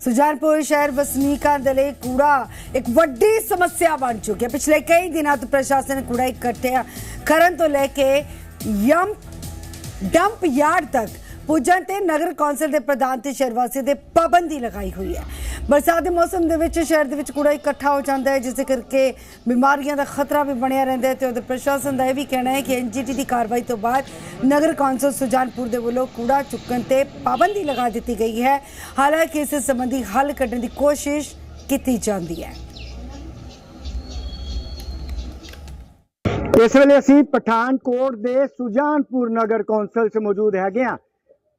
ਸੁਜਾਨਪੁਰ ਸ਼ਹਿਰ ਵਸਨੀਕਾਂ ਦੇ ਲਈ ਕੂੜਾ ਇੱਕ ਵੱਡੀ ਸਮੱਸਿਆ ਬਣ ਚੁੱਕੀ ਹੈ ਪਿਛਲੇ ਕਈ ਦਿਨਾਂ ਤੋਂ ਪ੍ਰਸ਼ਾਸਨ ਕੂੜਾ ਇਕੱਠਿਆ ਕਰਨ ਤੋਂ ਲੈ ਕੇ ਯਮ ਡੰਪ ਯਾਰਡ ਤੱਕ ਪੁੱਜਣ ਤੇ ਨਗਰ ਕੌਂਸਲ ਦੇ ਪ੍ਰਧਾਨ ਤੇ ਸ਼ਹਿਰ ਵਾਸੀ ਦੇ ਪਾਬੰਦੀ ਲਗਾਈ ਹੋਈ ਹੈ। ਬਰਸਾਤ ਦੇ ਮੌਸਮ ਦੇ ਵਿੱਚ ਸ਼ਹਿਰ ਦੇ ਵਿੱਚ ਕੂੜਾ ਇਕੱਠਾ ਹੋ ਜਾਂਦਾ ਹੈ, ਜਿਸ ਦੇ ਕਰਕੇ ਬਿਮਾਰੀਆਂ ਦਾ ਖਤਰਾ ਵੀ ਬਣਿਆ ਰਹਿੰਦਾ ਹੈ ਤੇ ਉਹਦੇ ਪ੍ਰਸ਼ਾਸਨ ਦਾ ਇਹ ਵੀ ਕਹਿਣਾ ਹੈ ਕਿ ਐਨਜੀਟੀ ਦੀ ਕਾਰਵਾਈ ਤੋਂ ਬਾਅਦ ਨਗਰ ਕੌਂਸਲ ਸੁਜਾਨਪੁਰ ਦੇ ਵੱਲੋਂ ਕੂੜਾ ਚੁੱਕਣ ਤੇ ਪਾਬੰਦੀ ਲਗਾ ਦਿੱਤੀ ਗਈ ਹੈ। ਹਾਲਾਂਕਿ ਇਸ ਸੰਬੰਧੀ ਹੱਲ ਕੱਢਣ ਦੀ ਕੋਸ਼ਿਸ਼ ਕੀਤੀ ਜਾਂਦੀ ਹੈ। ਇਸ ਵੇਲੇ ਅਸੀਂ ਪਠਾਨਕੋਟ ਦੇ ਸੁਜਾਨਪੁਰ ਨਗਰ ਕੌਂਸਲ 'ਚ ਮੌਜੂਦ ਹੈਗੇ ਆ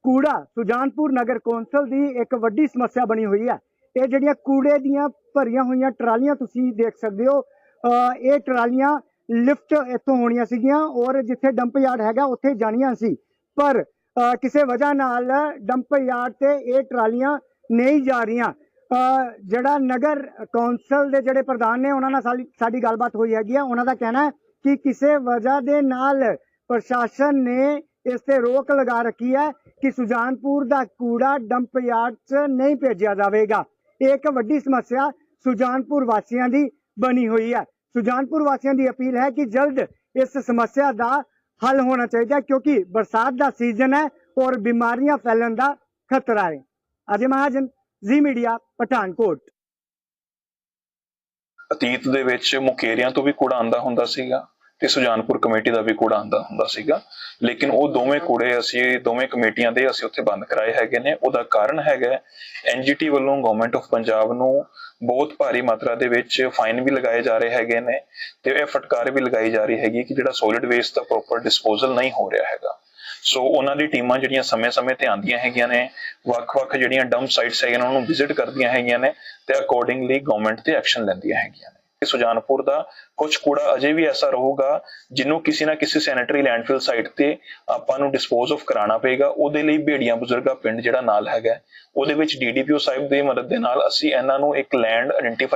ਕੂੜਾ, ਸੁਜਾਨਪੁਰ ਨਗਰ ਕੌਂਸਲ ਦੀ ਇੱਕ ਵੱਡੀ ਸਮੱਸਿਆ ਬਣੀ ਹੋਈ ਹੈ। ਇਹ ਜਿਹੜੀਆਂ ਕੂੜੇ ਦੀਆਂ ਭਰੀਆਂ ਹੋਈਆਂ ਟਰਾਲੀਆਂ ਤੁਸੀਂ ਦੇਖ ਸਕਦੇ ਹੋ ਇਹ ਟਰਾਲੀਆਂ ਲਿਫਟ ਇੱਥੋਂ ਹੋਣੀਆਂ ਸੀਗੀਆਂ ਔਰ ਜਿੱਥੇ ਡੰਪ ਯਾਰਡ ਹੈਗਾ ਉੱਥੇ ਜਾਣੀਆਂ ਸੀ। ਪਰ ਕਿਸੇ ਵਜ੍ਹਾ ਨਾਲ ਡੰਪ ਯਾਰਡ ਤੇ ਇਹ ਟਰਾਲੀਆਂ ਨਹੀਂ ਜਾ ਰਹੀਆਂ। ਜਿਹੜਾ ਨਗਰ ਕੌਂਸਲ ਦੇ ਜਿਹੜੇ ਪ੍ਰਧਾਨ ਨੇ, ਉਹਨਾਂ ਨਾਲ ਸਾਡੀ ਸਾਡੀ ਗੱਲਬਾਤ ਹੋਈ ਹੈਗੀ ਆ। ਉਹਨਾਂ ਦਾ ਕਹਿਣਾ ਹੈ ਕਿ ਕਿਸੇ ਵਜ੍ਹਾ ਦੇ ਨਾਲ ਪ੍ਰਸ਼ਾਸਨ ਨੇ ਇਸ ਤੇ ਰੋਕ ਲਗਾ ਰੱਖੀ ਹੈ ਕਿ ਸੁਜਾਨਪੁਰ ਦਾ ਕੂੜਾ ਡੰਪ ਯਾਰਡ 'ਚ ਨਹੀਂ ਭੇਜਿਆ ਜਾਵੇਗਾ। ਇਹ ਇੱਕ ਵੱਡੀ ਸਮੱਸਿਆ ਸੁਜਾਨਪੁਰ ਵਾਸੀਆਂ ਦੀ ਬਣੀ ਹੋਈ ਹੈ। ਸੁਜਾਨਪੁਰ ਵਾਸੀਆਂ ਦੀ ਅਪੀਲ ਹੈ ਕਿ ਜਲਦ ਇਸ ਸਮੱਸਿਆ ਦਾ ਹੱਲ ਹੋਣਾ ਚਾਹੀਦਾ ਕਿਉਂਕਿ ਬਰਸਾਤ ਦਾ ਸੀਜ਼ਨ ਹੈ ਔਰ ਬਿਮਾਰੀਆਂ ਫੈਲਣ ਦਾ ਖਤਰਾ ਹੈ। ਅਜੇ ਮਹਾਜਨ, ਜ਼ੀ ਮੀਡੀਆ, ਪਠਾਨਕੋਟ। ਅਤੀਤ ਦੇ ਵਿੱਚ ਮੁਕੇਰੀਆਂ ਤੋਂ ਵੀ ਕੂੜਾ ਆਂਦਾ ਹੁੰਦਾ ਸੀਗਾ। ਤੇ ਸੁਜਾਨਪੁਰ ਕਮੇਟੀ ਦਾ ਵੀ ਕੂੜਾ ਆਂਦਾ ਹੁੰਦਾ ਸੀਗਾ। ਲੇਕਿਨ ਉਹ ਦੋਵੇਂ ਕੂੜੇ ਅਸੀਂ ਦੋਵੇਂ ਕਮੇਟੀਆਂ ਦੇ ਅਸੀਂ ਉੱਥੇ ਬੰਦ ਕਰਾਏ ਹੈਗੇ ਨੇ। ਉਹਦਾ ਕਾਰਨ ਹੈਗਾ ਐਨਜੀਟੀ ਵੱਲੋਂ ਗਵਰਨਮੈਂਟ ਆਫ ਪੰਜਾਬ ਨੂੰ ਬਹੁਤ ਭਾਰੀ ਮਾਤਰਾ ਦੇ ਵਿੱਚ ਫਾਈਨ ਵੀ ਲਗਾਏ ਜਾ ਰਹੇ ਹੈਗੇ ਨੇ ਤੇ ਇਹ ਫਟਕਾਰ ਵੀ ਲਗਾਈ ਜਾ ਰਹੀ ਹੈਗੀ ਕਿ ਜਿਹੜਾ ਸੋਲਿਡ ਵੇਸਟ ਦਾ ਪ੍ਰੋਪਰ ਡਿਸਪੋਜ਼ਲ ਨਹੀਂ ਹੋ ਰਿਹਾ ਹੈਗਾ। ਸੋ ਉਹਨਾਂ ਦੀ ਟੀਮਾਂ ਜਿਹੜੀਆਂ ਸਮੇਂ-ਸਮੇਂ ਤੇ ਆਉਂਦੀਆਂ ਹੈਗੀਆਂ ਨੇ ਵੱਖ-ਵੱਖ ਜਿਹੜੀਆਂ ਡੰਪ ਸਾਈਟਸ ਹੈਗੀਆਂ ਉਹਨਾਂ ਨੂੰ ਵਿਜ਼ਿਟ ਕਰਦੀਆਂ ਹੈਗੀਆਂ ਨੇ ਤੇ ਅਕੋਰਡਿੰਗਲੀ ਗਵਰਨਮੈਂਟ ਤੇ ਐਕਸ਼ਨ ਲੈਂਦੀਆਂ ਹੈਗੀਆਂ ਨੇ। ਸੁਜਾਨਪੁਰ ਦਾ ਕੁਝ ਕੂੜਾ ਅਜੇ ਵੀ ਐਸਾ ਰਹੂਗਾ ਜਿਹਨੂੰ ਕਿਸੇ ਨਾ ਕਿਸੇ ਸੈਨੇਟਰੀ ਲੈਂਡਫਿਲ ਸਾਈਟ ਤੇ ਆਪਾਂ ਨੂੰ ਡਿਸਪੋਜ਼ ਆਫ ਕਰਾਉਣਾ ਪਏਗਾ। ਉਹਦੇ ਲਈ ਭੇੜੀਆਂ ਬਜ਼ੁਰਗਾ ਪਿੰਡ ਜਿਹੜਾ ਨਾਲ ਹੈਗਾ। ਉਹਦੇ ਵਿੱਚ ਡੀਡੀਪੀਓ ਸਾਹਿਬ ਦੀ ਮਦਦ ਦੇ ਨਾਲ ਅਸੀਂ ਇਹਨਾਂ ਨੂੰ ਇੱਕ ਲੈਂਡ ਆਇਡੈਂਟੀਫਾਈ